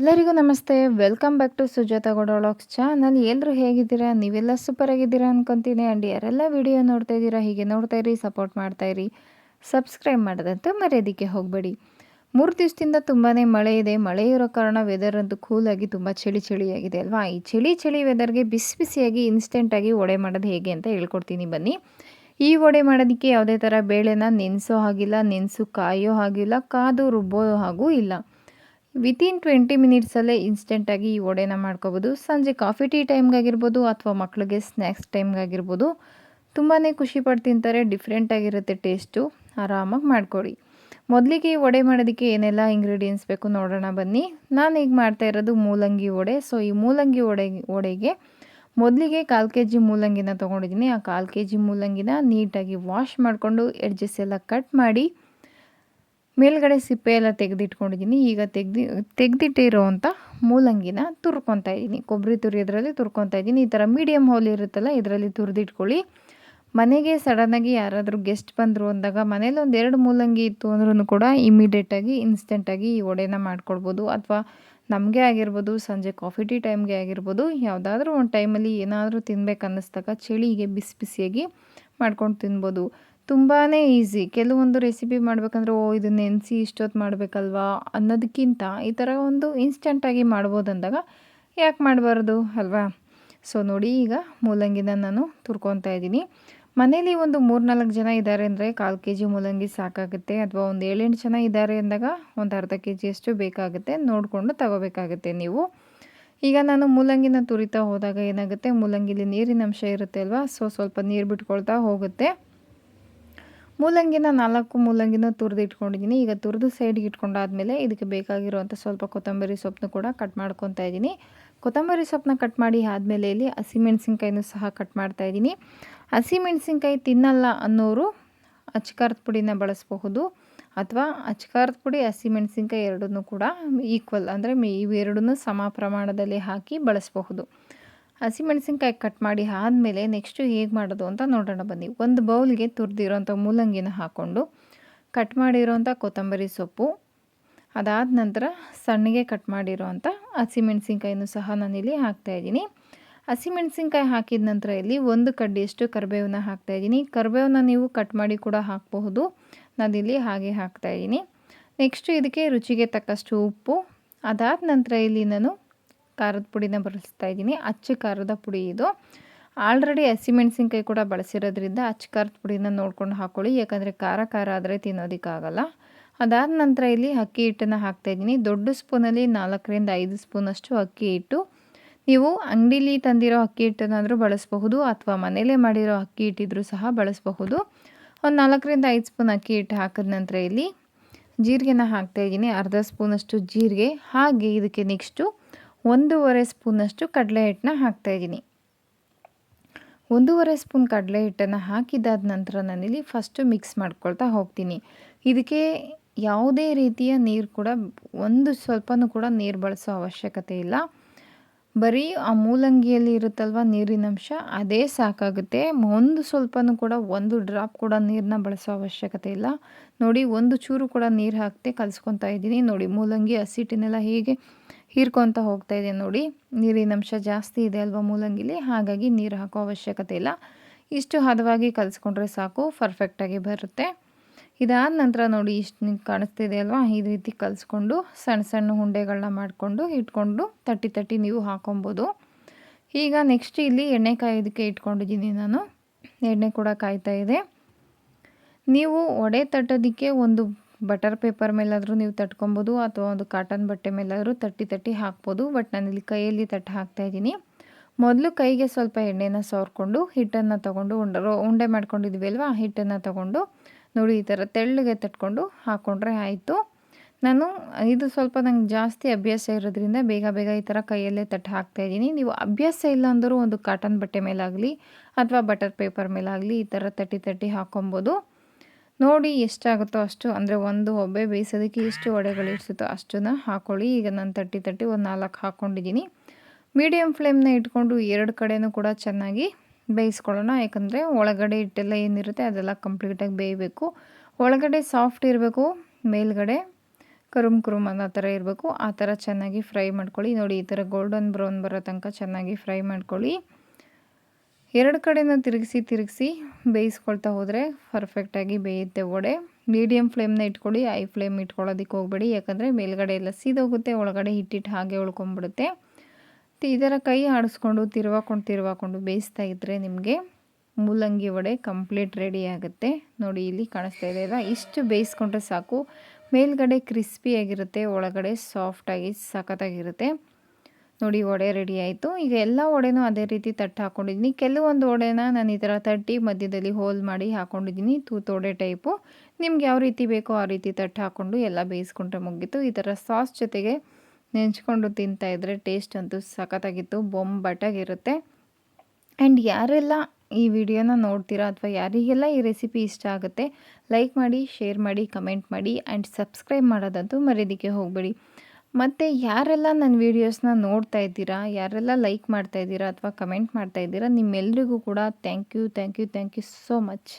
ಎಲ್ಲರಿಗೂ ನಮಸ್ತೆ. Welcome back to Sujatha ಗೋಡಾಳಾಕ್ಸ್ ಚಾನಲ್. ಎಲ್ಲರೂ ಹೇಗಿದ್ದೀರಾ? ನೀವೆಲ್ಲ ಸೂಪರ್ ಆಗಿದ್ದೀರಾ ಅನ್ಕೊತೀನಿ. ಆ್ಯಂಡ್ ಯಾರೆಲ್ಲ ವಿಡಿಯೋ ನೋಡ್ತಾ ಇದ್ದೀರಾ, ಹೀಗೆ ನೋಡ್ತಾ ಇರಿ, ಸಪೋರ್ಟ್ ಮಾಡ್ತಾ ಇರಿ. ಸಬ್ಸ್ಕ್ರೈಬ್ ಮಾಡೋದಂತೂ ಮರೆಯೋದಕ್ಕೆ ಹೋಗಬೇಡಿ. ಮೂರು ದಿವಸದಿಂದ ತುಂಬಾ ಮಳೆ ಇದೆ. ಮಳೆ ಇರೋ ಕಾರಣ ವೆದರ್ ಅಂತೂ ಕೂಲಾಗಿ ತುಂಬ ಚಳಿ ಚಳಿಯಾಗಿದೆ ಅಲ್ವಾ? ಈ ಚಳಿ ಚಳಿ ವೆದರ್ಗೆ ಬಿಸಿ ಬಿಸಿಯಾಗಿ ಇನ್ಸ್ಟೆಂಟಾಗಿ ಒಡೆ ಮಾಡೋದು ಹೇಗೆ ಅಂತ ಹೇಳ್ಕೊಡ್ತೀನಿ. ಬನ್ನಿ. ಈ ವಡೆ ಮಾಡೋದಕ್ಕೆ ಯಾವುದೇ ಥರ ಬೇಳೆನ ನೆನೆಸೋ ಹಾಗಿಲ್ಲ, ನೆನೆಸು ಕಾಯೋ ಹಾಗಿಲ್ಲ, ಕಾದು ರುಬ್ಬೋ ಹಾಗೂ ಇಲ್ಲ. ವಿತಿನ್ ಟ್ವೆಂಟಿ ಮಿನಿಟ್ಸಲ್ಲೇ ಇನ್ಸ್ಟೆಂಟಾಗಿ ಈ ವಡೆನ ಮಾಡ್ಕೋಬೋದು. ಸಂಜೆ ಕಾಫಿ ಟೀ ಟೈಮ್ಗಾಗಿರ್ಬೋದು ಅಥವಾ ಮಕ್ಕಳಿಗೆ ಸ್ನ್ಯಾಕ್ಸ್ ಟೈಮ್ಗಾಗಿರ್ಬೋದು ತುಂಬಾ ಖುಷಿ ಪಟ್ಟು ತಿಂತಾರೆ ಡಿಫ್ರೆಂಟಾಗಿರುತ್ತೆ ಟೇಸ್ಟು ಆರಾಮಾಗಿ ಮಾಡ್ಕೊಳ್ಳಿ ಮೊದಲಿಗೆ ಈ ವಡೆ ಮಾಡೋದಕ್ಕೆ ಏನೆಲ್ಲ ಇಂಗ್ರೀಡಿಯೆಂಟ್ಸ್ ಬೇಕು ನೋಡೋಣ ಬನ್ನಿ. ನಾನು ಈಗ ಮಾಡ್ತಾ ಇರೋದು ಮೂಲಂಗಿ ವಡೆ. ಸೊ ಈ ಮೂಲಂಗಿ ವಡೆ, ವಡೆಗೆ ಮೊದಲಿಗೆ ಕಾಲು ಕೆ ಜಿ ಮೂಲಂಗಿನ ತೊಗೊಂಡಿದ್ದೀನಿ. ಆ ಕಾಲು ಕೆ ಜಿ ಮೂಲಂಗಿನ ನೀಟಾಗಿ ವಾಶ್ ಮಾಡಿಕೊಂಡು ಎಡ್ಜಸ್ ಎಲ್ಲ ಕಟ್ ಮಾಡಿ ಮೇಲ್ಗಡೆ ಸಿಪ್ಪೆ ಎಲ್ಲ ತೆಗೆದಿಟ್ಕೊಂಡಿದ್ದೀನಿ. ಈಗ ತೆಗ್ದು ತೆಗೆದಿಟ್ಟಿರೋವಂಥ ಮೂಲಂಗಿನ ತುರ್ಕೊತಾ ಇದ್ದೀನಿ. ಕೊಬ್ಬರಿ ತುರಿಯೋದ್ರಲ್ಲಿ ತುರ್ಕೊತಾ ಇದ್ದೀನಿ. ಈ ಥರ ಮೀಡಿಯಮ್ ಹೋಲ್ ಇರುತ್ತಲ್ಲ, ಇದರಲ್ಲಿ ತುರಿದಿಟ್ಕೊಳ್ಳಿ. ಮನೆಗೆ ಸಡನ್ನಾಗಿ ಯಾರಾದರೂ ಗೆಸ್ಟ್ ಬಂದರು ಅಂದಾಗ ಮನೇಲಿ ಒಂದು ಎರಡು ಮೂಲಂಗಿ ಇತ್ತು ಅಂದ್ರೂ ಕೂಡ ಇಮಿಡಿಯೇಟಾಗಿ ಇನ್ಸ್ಟೆಂಟಾಗಿ ಈ ವಡೆನ ಮಾಡ್ಕೊಳ್ಬೋದು. ಅಥವಾ ನಮಗೆ ಆಗಿರ್ಬೋದು, ಸಂಜೆ ಕಾಫಿ ಟೀ ಟೈಮ್ಗೆ ಆಗಿರ್ಬೋದು, ಯಾವುದಾದ್ರೂ ಒಂದು ಟೈಮಲ್ಲಿ ಏನಾದರೂ ತಿನ್ಬೇಕು ಅನ್ನಿಸ್ದಾಗ ಚಳಿಗೆ ಬಿಸಿ ಬಿಸಿಯಾಗಿ ಮಾಡ್ಕೊಂಡು ತಿನ್ಬೋದು. ತುಂಬಾ ಈಸಿ. ಕೆಲವೊಂದು ರೆಸಿಪಿ ಮಾಡಬೇಕಂದ್ರೆ, ಓ, ಇದು ನೆನೆಸಿ ಇಷ್ಟೊತ್ತು ಮಾಡಬೇಕಲ್ವಾ ಅನ್ನೋದಕ್ಕಿಂತ ಈ ಥರ ಒಂದು ಇನ್ಸ್ಟೆಂಟಾಗಿ ಮಾಡ್ಬೋದು ಅಂದಾಗ ಯಾಕೆ ಮಾಡಬಾರ್ದು ಅಲ್ವಾ? ಸೊ, ನೋಡಿ ಈಗ ಮೂಲಂಗಿನ ನಾನು ತುರ್ಕೊತಾ ಇದ್ದೀನಿ. ಮನೇಲಿ ಒಂದು ಮೂರು ನಾಲ್ಕು ಜನ ಇದ್ದಾರೆ ಅಂದರೆ ಕಾಲು ಕೆ ಜಿ ಮೂಲಂಗಿ ಸಾಕಾಗುತ್ತೆ ಅಥವಾ ಒಂದು ಏಳೆಂಟು ಜನ ಇದ್ದಾರೆ ಅಂದಾಗ ಒಂದು ಅರ್ಧ ಕೆ ಜಿಯಷ್ಟು ಬೇಕಾಗುತ್ತೆ. ನೋಡಿಕೊಂಡು ತಗೋಬೇಕಾಗುತ್ತೆ ನೀವು. ಈಗ ನಾನು ಮೂಲಂಗಿನ ತುರಿತಾ ಹೋದಾಗ ಏನಾಗುತ್ತೆ? ಮೂಲಂಗಿಲಿ ನೀರಿನ ಅಂಶ ಇರುತ್ತೆ ಅಲ್ವಾ? ಸೊ, ಸ್ವಲ್ಪ ನೀರು ಬಿಟ್ಕೊಳ್ತಾ ಹೋಗುತ್ತೆ. ಮೂಲಂಗಿನ ನಾಲ್ಕು ಮೂಲಂಗಿನ ತುರಿದು ಇಟ್ಕೊಂಡಿದ್ದೀನಿ. ಈಗ ತುರಿದು ಸೈಡ್ಗೆ ಇಟ್ಕೊಂಡಾದ್ಮೇಲೆ ಇದಕ್ಕೆ ಬೇಕಾಗಿರುವಂಥ ಸ್ವಲ್ಪ ಕೊತ್ತಂಬರಿ ಸೊಪ್ಪನ್ನು ಕೂಡ ಕಟ್ ಮಾಡ್ಕೊತಾ ಇದ್ದೀನಿ. ಕೊತ್ತಂಬರಿ ಸೊಪ್ಪನ್ನ ಕಟ್ ಮಾಡಿ ಆದಮೇಲೆ ಇಲ್ಲಿ ಹಸಿಮೆಣ್ಸಿನ್ಕಾಯಿನೂ ಸಹ ಕಟ್ ಮಾಡ್ತಾ ಇದ್ದೀನಿ. ಹಸಿಮೆಣ್ಸಿನ್ಕಾಯಿ ತಿನ್ನಲ್ಲ ಅನ್ನೋರು ಅಚ್ಕಾರದ ಪುಡಿನ ಬಳಸಬಹುದು. ಅಥವಾ ಅಚ್ಕಾರದ ಪುಡಿ ಹಸಿಮೆಣ್ಸಿನ್ಕಾಯಿ ಎರಡನ್ನೂ ಕೂಡ ಈಕ್ವಲ್ ಅಂದರೆ ಇವೆರಡನ್ನೂ ಸಮ ಪ್ರಮಾಣದಲ್ಲಿ ಹಾಕಿ ಬಳಸಬಹುದು. ಹಸಿಮೆಣಸಿನ್ಕಾಯಿ ಕಟ್ ಮಾಡಿ ಆದಮೇಲೆ ನೆಕ್ಸ್ಟು ಹೇಗೆ ಮಾಡೋದು ಅಂತ ನೋಡೋಣ ಬನ್ನಿ. ಒಂದು ಬೌಲ್ಗೆ ತುರಿದಿರೋಂಥ ಮೂಲಂಗಿನ ಹಾಕ್ಕೊಂಡು ಕಟ್ ಮಾಡಿರೋಂಥ ಕೊತ್ತಂಬರಿ ಸೊಪ್ಪು, ಅದಾದ ನಂತರ ಸಣ್ಣಗೆ ಕಟ್ ಮಾಡಿರೋಂಥ ಹಸಿಮೆಣಸಿನ್ಕಾಯಿನೂ ಸಹ ನಾನಿಲ್ಲಿ ಹಾಕ್ತಾಯಿದ್ದೀನಿ ಹಸಿಮೆಣಸಿನ್ಕಾಯಿ ಹಾಕಿದ ನಂತರ ಇಲ್ಲಿ ಒಂದು ಕಡ್ಡಿಯಷ್ಟು ಕರಿಬೇವನ್ನ ಹಾಕ್ತಾಯಿದ್ದೀನಿ ಕರಿಬೇವನ್ನ ನೀವು ಕಟ್ ಮಾಡಿ ಕೂಡ ಹಾಕಬಹುದು. ನಾನಿಲ್ಲಿ ಹಾಗೆ ಹಾಕ್ತಾಯಿದ್ದೀನಿ ನೆಕ್ಸ್ಟು ಇದಕ್ಕೆ ರುಚಿಗೆ ತಕ್ಕಷ್ಟು ಉಪ್ಪು, ಅದಾದ ನಂತರ ಇಲ್ಲಿ ನಾನು ಖಾರದ ಪುಡಿನ ಬಳಸ್ತಾ ಇದ್ದೀನಿ. ಅಚ್ಚ ಖಾರದ ಪುಡಿ ಇದು. ಆಲ್ರೆಡಿ ಹಸಿಮೆಣ್ಸಿನ್ಕಾಯಿ ಕೂಡ ಬಳಸಿರೋದ್ರಿಂದ ಅಚ್ಚ ಖಾರದ ಪುಡಿನ ನೋಡ್ಕೊಂಡು ಹಾಕ್ಕೊಳ್ಳಿ ಯಾಕಂದರೆ ಖಾರ ಖಾರ ಆದರೆ ತಿನ್ನೋದಕ್ಕಾಗಲ್ಲ. ಅದಾದ ನಂತರ ಇಲ್ಲಿ ಅಕ್ಕಿ ಹಿಟ್ಟನ್ನು ಹಾಕ್ತಾಯಿದ್ದೀನಿ ದೊಡ್ಡ ಸ್ಪೂನಲ್ಲಿ ನಾಲ್ಕರಿಂದ ಐದು ಸ್ಪೂನಷ್ಟು ಅಕ್ಕಿ ಹಿಟ್ಟು. ನೀವು ಅಂಗಡೀಲಿ ತಂದಿರೋ ಅಕ್ಕಿ ಹಿಟ್ಟನ್ನಾದರೂ ಬಳಸಬಹುದು, ಅಥವಾ ಮನೆಯಲ್ಲೇ ಮಾಡಿರೋ ಅಕ್ಕಿ ಹಿಟ್ಟಿದ್ರೂ ಸಹ ಬಳಸಬಹುದು. ಒಂದು ನಾಲ್ಕರಿಂದ ಐದು ಸ್ಪೂನ್ ಅಕ್ಕಿ ಹಿಟ್ಟು ಹಾಕಿದ ನಂತರ ಇಲ್ಲಿ ಜೀರಿಗೆನ ಹಾಕ್ತಾಯಿದ್ದೀನಿ ಅರ್ಧ ಸ್ಪೂನಷ್ಟು ಜೀರಿಗೆ. ಹಾಗೆ ಇದಕ್ಕೆ ನೆಕ್ಸ್ಟು ಒಂದೂವರೆ ಸ್ಪೂನಷ್ಟು ಕಡಲೆ ಹಿಟ್ಟನ್ನ ಹಾಕ್ತಾಯಿದ್ದೀನಿ ಒಂದೂವರೆ ಸ್ಪೂನ್ ಕಡಲೆ ಹಿಟ್ಟನ್ನು ಹಾಕಿದಾದ ನಂತರ ನಾನಿಲ್ಲಿ ಫಸ್ಟು ಮಿಕ್ಸ್ ಮಾಡ್ಕೊಳ್ತಾ ಹೋಗ್ತೀನಿ. ಇದಕ್ಕೆ ಯಾವುದೇ ರೀತಿಯ ನೀರು ಕೂಡ, ಒಂದು ಸ್ವಲ್ಪನೂ ಕೂಡ ನೀರು ಬಳಸೋ ಅವಶ್ಯಕತೆ ಇಲ್ಲ. ಬರೀ ಆ ಮೂಲಂಗಿಯಲ್ಲಿ ಇರುತ್ತಲ್ವ ನೀರಿನಂಶ ಅದೇ ಸಾಕಾಗುತ್ತೆ. ಒಂದು ಸ್ವಲ್ಪನೂ ಕೂಡ ಒಂದು ಡ್ರಾಪ್ ಕೂಡ ನೀರನ್ನ ಬಳಸೋ ಅವಶ್ಯಕತೆ ಇಲ್ಲ. ನೋಡಿ, ಒಂದು ಚೂರು ಕೂಡ ನೀರು ಹಾಕ್ತೆ ಕಲಿಸ್ಕೊತಾ ಇದ್ದೀನಿ. ನೋಡಿ, ಮೂಲಂಗಿ ಹಸಿಟ್ಟಿನೆಲ್ಲ ಹೀಗೆ ಹೀರ್ಕೊತ ಹೋಗ್ತಾ ಇದೆ ನೋಡಿ. ನೀರಿನಂಶ ಜಾಸ್ತಿ ಇದೆ ಅಲ್ವಾ ಮೂಲಂಗಿಲಿ? ಹಾಗಾಗಿ ನೀರು ಹಾಕೋ ಅವಶ್ಯಕತೆ ಇಲ್ಲ. ಇಷ್ಟು ಹದವಾಗಿ ಕಲಿಸ್ಕೊಂಡ್ರೆ ಸಾಕು ಪರ್ಫೆಕ್ಟಾಗಿ ಬರುತ್ತೆ. ಇದಾದ ನಂತರ ನೋಡಿ ಇಷ್ಟು ಕಾಣಿಸ್ತಿದೆ ಅಲ್ವಾ? ಈ ರೀತಿ ಕಲಿಸ್ಕೊಂಡು ಸಣ್ಣ ಸಣ್ಣ ಉಂಡೆಗಳನ್ನ ಮಾಡಿಕೊಂಡು ಇಟ್ಕೊಂಡು ತಟ್ಟಿ ತಟ್ಟಿ ನೀವು ಹಾಕೊಬೋದು. ಈಗ ನೆಕ್ಸ್ಟ್ ಇಲ್ಲಿ ಎಣ್ಣೆ ಕಾಯೋದಕ್ಕೆ ಇಟ್ಕೊಂಡಿದ್ದೀನಿ ನಾನು. ಎಣ್ಣೆ ಕೂಡ ಕಾಯ್ತಾ ಇದೆ. ನೀವು ಒಡೆ ತಟ್ಟೋದಕ್ಕೆ ಒಂದು ಬಟರ್ ಪೇಪರ್ ಮೇಲಾದರೂ ನೀವು ತಟ್ಕೊಬೋದು ಅಥವಾ ಒಂದು ಕಾಟನ್ ಬಟ್ಟೆ ಮೇಲಾದರೂ ತಟ್ಟಿ ತಟ್ಟಿ ಹಾಕ್ಬೋದು. ಬಟ್ ನಾನು ಇಲ್ಲಿ ಕೈಯಲ್ಲಿ ತಟ್ಟು ಹಾಕ್ತಾಯಿದ್ದೀನಿ ಮೊದಲು ಕೈಗೆ ಸ್ವಲ್ಪ ಎಣ್ಣೆನ ಸವರ್ಕೊಂಡು ಹಿಟ್ಟನ್ನು ತೊಗೊಂಡು ಉಂಡೆ ಉಂಡೆ ಮಾಡ್ಕೊಂಡಿದ್ವಿ ಅಲ್ವಾ? ಹಿಟ್ಟನ್ನು ತೊಗೊಂಡು ನೋಡಿ ಈ ಥರ ತೆಳ್ಳಗೆ ತಟ್ಕೊಂಡು ಹಾಕ್ಕೊಂಡ್ರೆ ಆಯಿತು. ನಾನು ಇದು ಸ್ವಲ್ಪ ನಂಗೆ ಜಾಸ್ತಿ ಅಭ್ಯಾಸ ಇರೋದ್ರಿಂದ ಬೇಗ ಬೇಗ ಈ ಥರ ಕೈಯಲ್ಲೇ ತಟ್ಟು ಹಾಕ್ತಾಯಿದ್ದೀನಿ ನೀವು ಅಭ್ಯಾಸ ಇಲ್ಲ ಅಂದರೂ ಒಂದು ಕಾಟನ್ ಬಟ್ಟೆ ಮೇಲಾಗಲಿ ಅಥವಾ ಬಟರ್ ಪೇಪರ್ ಮೇಲಾಗಲಿ ಈ ಥರ ತಟ್ಟಿ ತಟ್ಟಿ ಹಾಕ್ಕೊಬೋದು ನೋಡಿ ಎಷ್ಟಾಗುತ್ತೋ ಅಷ್ಟು, ಅಂದರೆ ಒಂದು ಒಬ್ಬೆ ಬೇಯಿಸೋದಕ್ಕೆ ಎಷ್ಟು ಒಡೆಗಳು ಇಡ್ಸುತ್ತೋ ಅಷ್ಟನ್ನು ಹಾಕೊಳ್ಳಿ. ಈಗ ನಾನು ತಟ್ಟಿ ತಟ್ಟಿ ಒಂದು ನಾಲ್ಕು ಹಾಕ್ಕೊಂಡಿದ್ದೀನಿ ಮೀಡಿಯಮ್ ಫ್ಲೇಮ್ನ ಇಟ್ಕೊಂಡು ಎರಡು ಕಡೆಯೂ ಕೂಡ ಚೆನ್ನಾಗಿ ಬೇಯಿಸ್ಕೊಳ್ಳೋಣ. ಯಾಕಂದರೆ ಒಳಗಡೆ ಹಿಟ್ಟೆಲ್ಲ ಏನಿರುತ್ತೆ ಅದೆಲ್ಲ ಕಂಪ್ಲೀಟಾಗಿ ಬೇಯಬೇಕು. ಒಳಗಡೆ ಸಾಫ್ಟ್ ಇರಬೇಕು. ಮೇಲ್ಗಡೆ ಕರುಮ್ ಕುರುಮ್ ಅನ್ನೋ ಥರ ಇರಬೇಕು. ಆ ಥರ ಚೆನ್ನಾಗಿ ಫ್ರೈ ಮಾಡ್ಕೊಳ್ಳಿ. ನೋಡಿ, ಈ ಥರ ಗೋಲ್ಡನ್ ಬ್ರೌನ್ ಬರೋ ತನಕ ಚೆನ್ನಾಗಿ ಫ್ರೈ ಮಾಡ್ಕೊಳ್ಳಿ. ಎರಡು ಕಡೆನೂ ತಿರುಗಿಸಿ ತಿರುಗಿಸಿ ಬೇಯಿಸ್ಕೊಳ್ತಾ ಹೋದರೆ ಪರ್ಫೆಕ್ಟಾಗಿ ಬೇಯುತ್ತೆ ವಡೆ. ಮೀಡಿಯಮ್ ಫ್ಲೇಮ್ನ ಇಟ್ಕೊಳ್ಳಿ. ಐ ಫ್ಲೇಮ್ ಇಟ್ಕೊಳ್ಳೋದಕ್ಕೆ ಹೋಗಬೇಡಿ. ಯಾಕಂದರೆ ಮೇಲ್ಗಡೆ ಎಲ್ಲ ಸೀದೋಗುತ್ತೆ. ಒಳಗಡೆ ಹಿಟ್ಟಿಟ್ಟು ಹಾಗೆ ಉಳ್ಕೊಂಬಿಡುತ್ತೆ ಇದರ ಕೈ ಆಡಿಸ್ಕೊಂಡು ತಿರುವಾಕೊಂಡು ತಿರುವಾಕೊಂಡು ಬೇಯಿಸ್ತಾ ಇದ್ದರೆ ನಿಮಗೆ ಮೂಲಂಗಿ ವಡೆ ಕಂಪ್ಲೀಟ್ ರೆಡಿ ಆಗುತ್ತೆ. ನೋಡಿ, ಇಲ್ಲಿ ಕಾಣಿಸ್ತಾ ಇದೆ ಅಲ್ಲ ಇಷ್ಟು ಬೇಯಿಸ್ಕೊಂಡ್ರೆ ಸಾಕು. ಮೇಲ್ಗಡೆ ಕ್ರಿಸ್ಪಿಯಾಗಿರುತ್ತೆ ಒಳಗಡೆ ಸಾಫ್ಟಾಗಿ ಸಖತ್ತಾಗಿರುತ್ತೆ. ನೋಡಿ, ವಡೆ ರೆಡಿ ಆಯಿತು. ಈಗ ಎಲ್ಲ ವಡೆನೂ ಅದೇ ರೀತಿ ತಟ್ಟು ಹಾಕ್ಕೊಂಡಿದ್ದೀನಿ ಕೆಲವೊಂದು ವಡೆನ ನಾನು ಈ ಥರ ತಟ್ಟಿ ಮಧ್ಯದಲ್ಲಿ ಹೋಲ್ ಮಾಡಿ ಹಾಕ್ಕೊಂಡಿದ್ದೀನಿ ತೂತೋಡೆ ಟೈಪು. ನಿಮ್ಗೆ ಯಾವ ರೀತಿ ಬೇಕೋ ಆ ರೀತಿ ತಟ್ಟು ಹಾಕ್ಕೊಂಡು ಎಲ್ಲ ಬೇಯಿಸ್ಕೊಂಡ್ರೆ ಮುಗೀತು. ಈ ಥರ ಸಾಸ್ ಜೊತೆಗೆ ನೆಂಚ್ಕೊಂಡು ತಿಂತಾಯಿದ್ರೆ ಟೇಸ್ಟ್ ಅಂತೂ ಸಖತ್ತಾಗಿತ್ತು, ಬೊಂಬಟಾಗಿರುತ್ತೆ. ಆ್ಯಂಡ್ ಯಾರೆಲ್ಲ ಈ ವಿಡಿಯೋನ ನೋಡ್ತೀರಾ ಅಥವಾ ಯಾರಿಗೆಲ್ಲ ಈ ರೆಸಿಪಿ ಇಷ್ಟ ಆಗುತ್ತೆ ಲೈಕ್ ಮಾಡಿ ಶೇರ್ ಮಾಡಿ ಕಮೆಂಟ್ ಮಾಡಿ ಆ್ಯಂಡ್ ಸಬ್ಸ್ಕ್ರೈಬ್ ಮಾಡೋದಂತೂ ಮರೀದಕ್ಕೆ ಹೋಗಬೇಡಿ. ಮತ್ತು ಯಾರೆಲ್ಲ ನನ್ನ ವೀಡಿಯೋಸ್ನ ನೋಡ್ತಾ ಇದ್ದೀರಾ, ಯಾರೆಲ್ಲ ಲೈಕ್ ಮಾಡ್ತಾ ಇದ್ದೀರಾ ಅಥವಾ ಕಮೆಂಟ್ ಮಾಡ್ತಾ ಇದ್ದೀರಾ, ನಿಮ್ಮೆಲ್ರಿಗೂ ಕೂಡ thank you thank you thank you so much